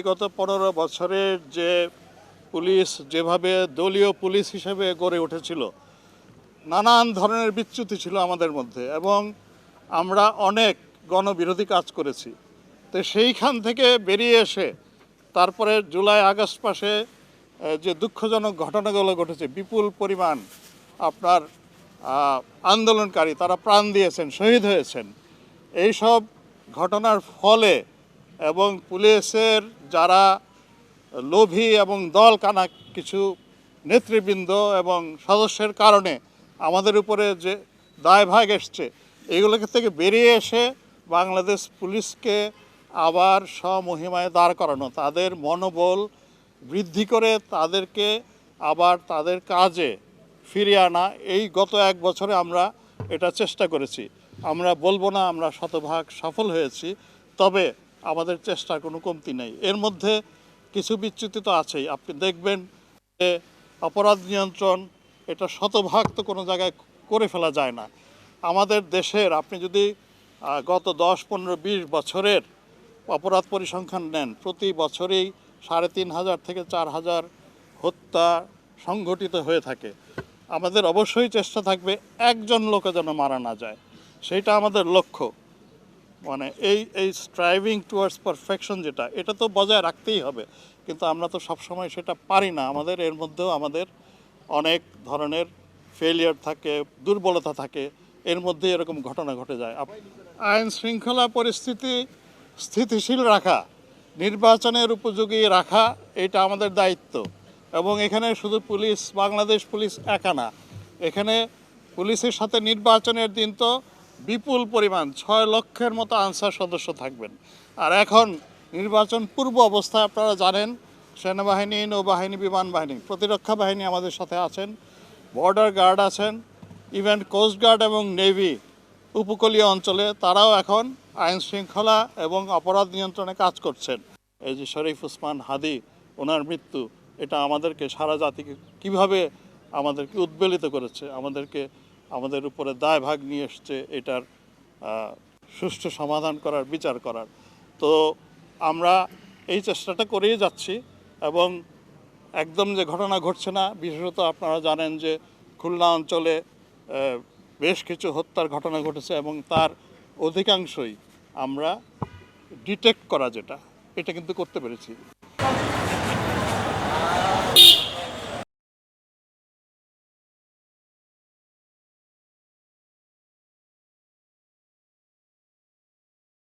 বিগত পনেরো বছরের যে পুলিশ, যেভাবে দলীয় পুলিশ হিসেবে গড়ে উঠেছিল, নানান ধরনের বিচ্যুতি ছিল আমাদের মধ্যে এবং আমরা অনেক গণবিরোধী কাজ করেছি। তো সেইখান থেকে বেরিয়ে এসে তারপরে জুলাই, আগস্ট মাসে যে দুঃখজনক ঘটনাগুলো ঘটেছে, বিপুল পরিমাণ আপনার আন্দোলনকারী তারা প্রাণ দিয়েছেন, শহীদ হয়েছেন, এইসব ঘটনার ফলে এবং পুলিশের যারা লোভী এবং দল কানা কিছু নেতৃবৃন্দ এবং সদস্যের কারণে আমাদের উপরে যে দায়ভাগ এসছে এগুলোকে থেকে বেরিয়ে এসে বাংলাদেশ পুলিশকে আবার স্বমহিমায় দাঁড় করানো, তাদের মনোবল বৃদ্ধি করে তাদেরকে আবার তাদের কাজে ফিরিয়ে আনা, এই গত এক বছরে আমরা এটা চেষ্টা করেছি। আমরা বলব না আমরা শতভাগ সফল হয়েছি, তবে আমাদের চেষ্টার কোনো কমতি নেই। এর মধ্যে কিছু বিচ্যুতি তো আছেই। আপনি দেখবেন যে অপরাধ নিয়ন্ত্রণ এটা শতভাগ তো কোনো জায়গায় করে ফেলা যায় না। আমাদের দেশের আপনি যদি গত দশ, পনেরো, বিশ বছরের অপরাধ পরিসংখ্যান নেন, প্রতি বছরেই সাড়ে তিন হাজার থেকে চার হাজার হত্যা সংঘটিত হয়ে থাকে। আমাদের অবশ্যই চেষ্টা থাকবে একজন লোকে যেন মারা না যায়। সেইটা আমাদের লক্ষ্য। মানে এই এই স্ট্রাইভিং টুয়ার্ডস পারফেকশন যেটা, এটা তো বজায় রাখতেই হবে। কিন্তু আমরা তো সবসময় সেটা পারি না। আমাদের, এর মধ্যেও আমাদের অনেক ধরনের ফেলিয়ার থাকে, দুর্বলতা থাকে। এর মধ্যে এরকম ঘটনা ঘটে যায়। আইন শৃঙ্খলা পরিস্থিতি স্থিতিশীল রাখা, নির্বাচনের উপযোগী রাখা, এটা আমাদের দায়িত্ব। এবং এখানে শুধু পুলিশ, বাংলাদেশ পুলিশ একা না। এখানে পুলিশের সাথে নির্বাচনের দিন তো বিপুল পরিমাণ, ছয় লক্ষের মতো আনসার সদস্য থাকবেন। আর এখন নির্বাচন পূর্ব অবস্থায় আপনারা জানেন, সেনাবাহিনী, নৌবাহিনী, বিমান বাহিনী, প্রতিরক্ষা বাহিনী আমাদের সাথে আছেন, বর্ডার গার্ড আছেন ইভেন কোস্টগার্ড এবং নেভি উপকূলীয় অঞ্চলে তারাও এখন আইন শৃঙ্খলা এবং অপরাধ নিয়ন্ত্রণে কাজ করছেন। এই যে শরীফ উসমান হাদি, ওনার মৃত্যু, এটা আমাদেরকে সারা জাতিকে কীভাবে আমাদেরকে উদ্বেলিত করেছে, আমাদেরকে আমাদের উপরে দায়ভাগ নিয়ে এসছে এটার সুষ্ঠু সমাধান করার, বিচার করার। তো আমরা এই চেষ্টাটা করেই যাচ্ছি এবং একদম যে ঘটনা ঘটছে না, বিশেষত আপনারা জানেন যে খুলনা অঞ্চলে বেশ কিছু হত্যার ঘটনা ঘটেছে এবং তার অধিকাংশই আমরা ডিটেক্ট করা যেটা, এটা কিন্তু করতে পেরেছি।